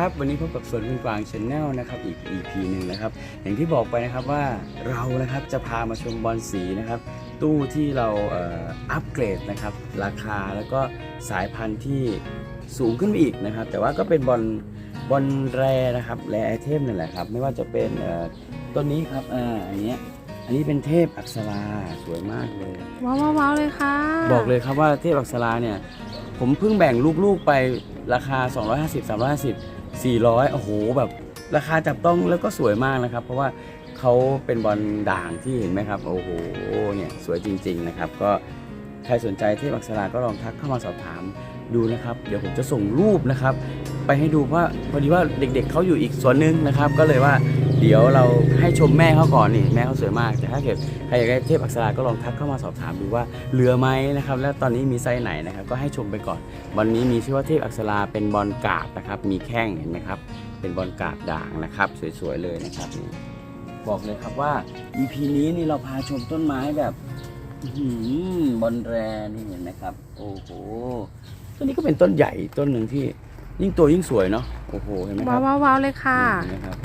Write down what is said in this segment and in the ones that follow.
ครับ วันนี้พบกับสวนคุณกวางชาแนลนะครับอีก EP หนึ่งนะครับ อย่างที่บอกไปนะครับว่าเรานะครับจะพามาชมบอลสีนะครับ ตู้ที่เราเอ่ออัปเกรดนะครับ ราคาแล้วก็สายพันธุ์ที่สูงขึ้นไปอีกนะครับ แต่ว่าก็เป็นบอลบอลแรนะครับแรไอเทมนั่นแหละครับ ไม่ว่าจะเป็นเอ่อต้นนี้ครับอ่าอันเนี้ยอันนี้เป็นเทพอักษราสวยมากเลย ว้าวว้าวว้าวเลยค่ะบอกเลยครับว่าเทพอักษราเนี่ย ผมเพิ่งแบ่งลูกๆไปราคา 250 350 400 โอ้โหแบบราคาจับต้องแล้วก็สวยมากนะครับ เพราะว่าเขาเป็นบอลด่างที่เห็นไหมครับ โอ้โหเนี่ยสวยจริง ๆ นะครับ ก็ใครสนใจเทพอักษราก็ลองทักเข้ามาสอบถามดูนะครับ เดี๋ยวผมจะส่งรูปนะครับ ไปให้ดูว่าพอดีว่าเด็กๆเขาอยู่อีกส่วนหนึงนะครับ ก็เลยว่า เดี๋ยวเราให้ชมแม่เขาก่อนนี่แม่เขาสวยมากแต่ถ้าเกิดใครอยากได้เทพอักษราก็ลองทักเข้ามาสอบถามดูว่าเหลือไหมนะครับแล้วตอนนี้มีไซส์ไหนนะครับก็ให้ชมไปก่อนวันนี้มีชื่อว่าเทพอักษราเป็นบอลกาบนะครับมีแข้งเห็นไหมครับเป็นบอลกาบด่างนะครับสวยๆเลยนะครับนี่บอกเลยครับว่า EP นี้นี่เราพาชมต้นไม้แบบอื้อหือบอลแรนี่เห็นไหมครับ โอ้โหต้นนี้ก็เป็นต้นใหญ่ต้นหนึ่งที่ยิ่งโตยิ่งสวยเนาะโอ้โหเห็นไหมคว้ารัวบว้าวว้าวเลยค่ะนี่นะครับ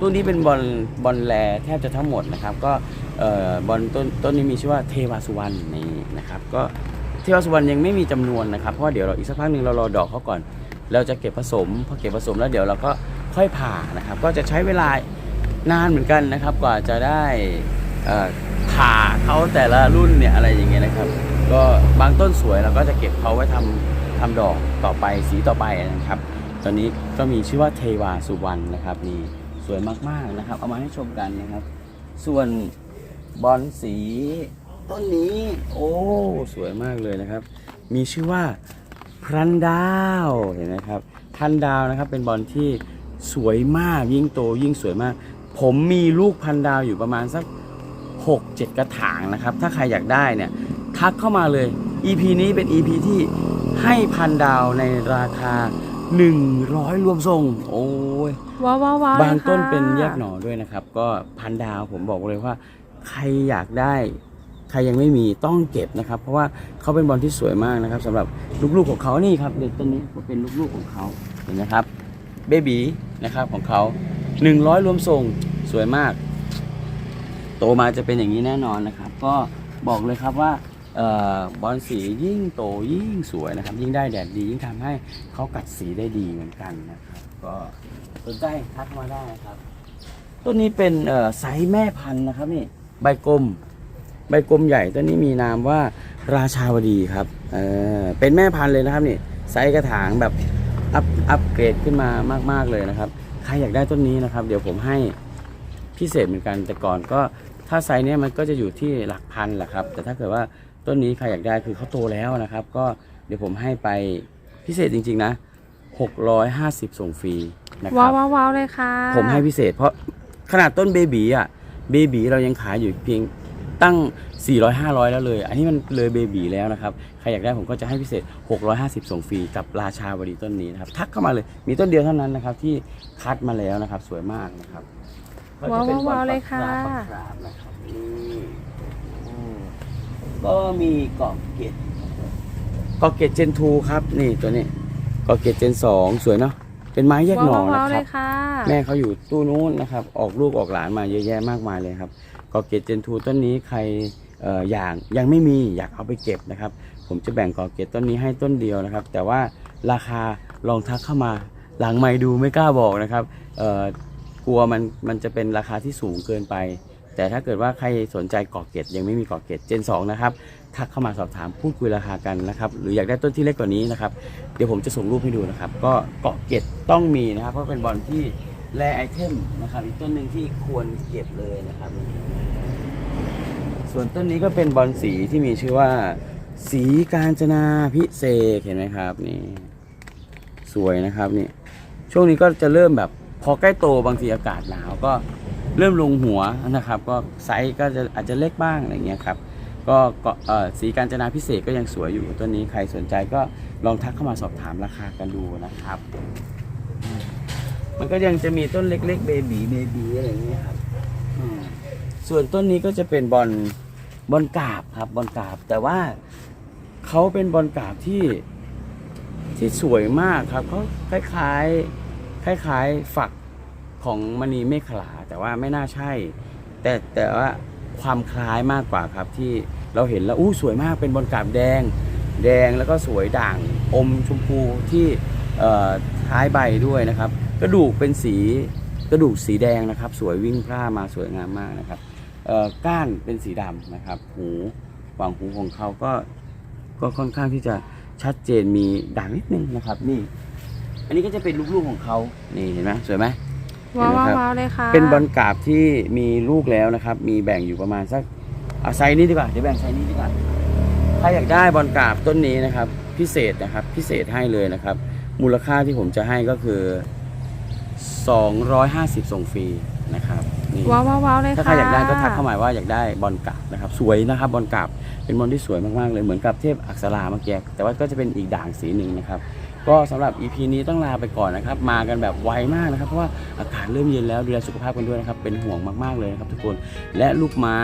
ต้นนี้เป็นบอลบอลแลแทบจะทั้งหมดนะครับ ก็บอลต้นต้นนี้มีชื่อว่าเทวาสุวรรณนี่นะครับ ก็เทวาสุวรรณยังไม่มีจำนวนนะครับเพราะาเดี๋ยวเราอีกสักพักหนึ่งเรารอดอกเขาก่อน เราจะเก็บผสมพอเก็บผสมแล้วเดี๋ยวเราก็ค่อยผ่านะครับ ก็จะใช้เวลานานเหมือนกันนะครับ กว่าจะได้ผ่าเขาแต่ละรุ่นเนี่ยอะไรอย่างเงี้ยนะครับ ก็บางต้นสวยเราก็จะเก็บเขาไว้ทำทำดอกต่อไปสีต่อไปนะครับ ตอนนี้ก็มีชื่อว่าเทวาสุวรรณนะครับนี่ สวยมากๆนะครับ เอามาให้ชมกันนะครับ ส่วนบอลสีต้นนี้ โอ้สวยมากเลยนะครับ มีชื่อว่าพรันดาวเห็นไหมครับพรันดาวนะครับเป็นบอลที่สวยมากยิ่งโตยิ่งสวยมาก ผมมีลูกพันดาวอยู่ประมาณสัก 6 7 กระถางนะครับ ถ้าใครอยากได้เนี่ยทักเข้ามาเลย EP นี้เป็น EP ที่ให้พันดาวในราคา 100 รวมส่งโอ้ยว้าวว้าวว้าวบางต้นลยค่ะเป็นแยกหน่อด้วยนะครับ ก็พันดาวผมบอกเลยว่า ใครอยากได้ ใครยังไม่มีต้องเก็บนะครับ เพราะว่าเขาเป็นบอลที่สวยมากนะครับสำหรับลูกๆของเขานี่ครับเด็กต้นนี้เป็นลูกๆของเขาเห็นไหมครับเบบีนะครับของเขา100 รวมส่งสวยมาก โตมาจะเป็นอย่างนี้แน่นอนนะครับ ก็บอกเลยครับว่าเอ่อ บอลสียิ่งโตยิ่งสวยนะครับ ยิ่งได้แดดดียิ่งทำให้เขากัดสีได้ดีเหมือนกันนะครับ ก็สนใจทักมาได้ครับต้นนี้เป็นไซส์แม่พันธุ์นะครับนี่ใบกลม ใบกลมใหญ่ต้นนี้มีนามว่าราชาวดีครับเออเป็นแม่พันธุ์เลยนะครับนี่ไซส์กระถางแบบอัพอัพเกรดขึ้นมามาก ๆเลยนะครับ ใครอยากได้ต้นนี้นะครับ เดี๋ยวผมให้พิเศษเหมือนกันแต่ก่อนก็ถ้าไซส์เนี้ยมันก็จะอยู่ที่หลักพันแหละครับ แต่ถ้าเกิดว่า ต้นนี้ใครอยากได้คือเขาโตแล้วนะครับ ก็เดี๋ยวผมให้ไปพิเศษจริง ๆ นะ 650 ส่งฟรีนะคว้ารัวบ ว้าวว้าวเลยค่ะผมให้พิเศษ เพราะขนาดต้นเบบีอะเบบีเรายังขายอยู่เพียงตั้ง 400 500 แล้วเลย อันนี้มันเลยเบบีแล้วนะครับ ใครอยากได้ผมก็จะให้พิเศษ 650 ส่งฟรีกับราชาวดีต้นนี้นะครับ ทักเข้ามาเลยมีต้นเดียวเท่านั้นนะครับที่คัดมาแล้วนะครับ สวยมากนะครับก็จะเป็นว้าวๆเลยค่ะบอลปักกราบนะครับนี่อืม ก็มีเกาะเกตเกาะเกตเจนทูครับ นี่ตัวนี้เกาะเกตเจนสองสวยเนาะเป็นไม้แยกหน่อว้าวว้าวนะคเลรับ ยค่ะ แม่เขาอยู่ตู้นู้นนะครับ ออกลูกออกหลานมาเยอะแยะมากมายเลยครับกอเกตเจนทูต้นนี้ใครเอ่ออยากยังไม่มีอยากเอาไปเก็บนะครับ ผมจะแบ่งกอเกตต้นนี้ให้ต้นเดียวนะครับ แต่ว่าราคาลองทักเข้ามา หลังไม่ดูไม่กล้าบอกนะครับเอ่อกลัวมันมันจะเป็นราคาที่สูงเกินไป แต่ถ้าเกิดว่าใครสนใจเกาะเกตยังไม่มีเกาะเกตเจน2นะครับทักเข้ามาสอบถามพูดคุยราคากันนะครับ หรืออยากได้ต้นที่เล็กกว่านี้นะครับ เดี๋ยวผมจะส่งรูปให้ดูนะครับ ก็เกาะเกตต้องมีนะครับ เพราะเป็นบอลที่แรไอเทมนะครับ อีกต้นหนึ่งที่ควรเก็บเลยนะครับ ส่วนต้นนี้ก็เป็นบอลสีที่มีชื่อว่า สีการจนาพิเศษเห็นไหมครับนี่สวยนะครับนี่ช่วงนี้ก็จะเริ่มแบบพอใกล้โตบางทีอากาศหนาวก็ เริ่มลงหัวนะครับ ก็ไซส์ก็จะอาจจะเล็กบ้างอะไรเงี้ยครับก็สีการจนาพิเศษก็ยังสวยอยู่ต้นนี้ใครสนใจก็ลองทักเข้ามาสอบถามราคากันดูนะครับ มันก็ยังจะมีต้นเล็กๆเบบีเบบีอะไรอย่างเงี้ยครับส่วนต้นนี้ก็จะเป็นบอลบอลกาบครับบอลกาบ แต่ว่าเขาเป็นบอลกาบที่ที่สวยมากครับเขาคล้ายๆคล้ายๆฝัก ของมณีเมฆขลาแต่ว่าไม่น่าใช่ แต่แต่ว่าความคล้ายมากกว่าครับที่เราเห็นแล้วอู้สวยมากเป็นบอลกราบแดง แดงแล้วก็สวยด่างอมชมพูที่เอ่อท้ายใบด้วยนะครับ กระดูกเป็นสีกระดูกสีแดงนะครับ สวยวิ่งพร่ามาสวยงามมากนะครับเอ่อก้านเป็นสีดำนะครับ หูหว่างหูของเขาก็ก็ค่อนข้างที่จะชัดเจนมีด่างนิดนึงนะครับ นี่ อันนี้ก็จะเป็นลูกๆของเขานี่เห็นไหมสวยไหม ว้าวเห็นไหมครับว้าวเลยค่ะเป็นบอลกราบที่มีลูกแล้วนะครับ มีแบ่งอยู่ประมาณสักเอาไซส์นี้ดีกว่าเดี๋ยวแบ่งไซส์นี้ดีกว่าถ้าอยากได้บอลกราบต้นนี้นะครับ พิเศษนะครับ พิเศษให้เลยนะครับ มูลค่าที่ผมจะให้ก็คือ 250 ส่งฟรีนะครับนี่ว้าวว้าวว้าวเลยค่ะถ้าใครอยากได้ก็ทักเข้ามาว่าอยากได้บอลกราบนะครับ สวยนะครับบอลกราบเป็นบอลที่สวยมากๆเลยเหมือนกับเทพอักษราเมื่อกี้แต่ว่าก็จะเป็นอีกด่างสีหนึ่งนะครับ ก็สำหรับ EP นี้ต้องลาไปก่อนนะครับ มากันแบบไวมากนะครับ เพราะว่าอากาศเริ่มเย็นแล้วดูแลสุขภาพกันด้วยนะครับ เป็นห่วงมากๆเลยนะครับทุกคน และลูกไม้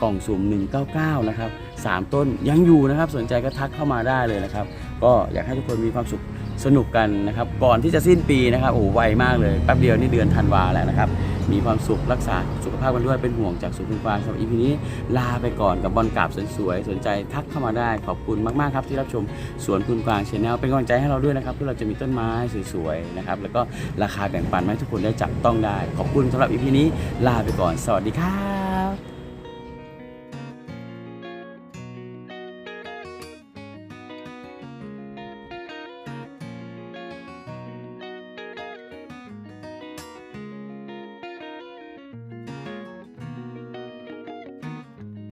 กล่องสุ่ม 199 นะครับ 3 ต้นยังอยู่นะครับ สนใจก็ทักเข้ามาได้เลยนะครับ ก็อยากให้ทุกคนมีความสุขสนุกกันนะครับ ก่อนที่จะสิ้นปีนะครับ โอ้ไวมากเลย แป๊บเดียวนี่เดือนธันวาแล้วนะครับ มีความสุขรักษาสุขภาพกันด้วยเป็นห่วงจากสุขคุณฟ้าสำหรับอีพีนี้ลาไปก่อนกับบอลกราบสวยๆสนใจทักเข้ามาได้ขอบคุณมากๆครับที่รับชมสวนคุณกวางชาแนลเป็นกำลังใจให้เราด้วยนะครับเพื่อเราจะมีต้นไม้สวยๆนะครับแล้วก็ราคาแบ่งปันให้ทุกคนได้จับต้องได้ ขอบคุณสำหรับอีพีนี้ลาไปก่อน สวัสดีครับ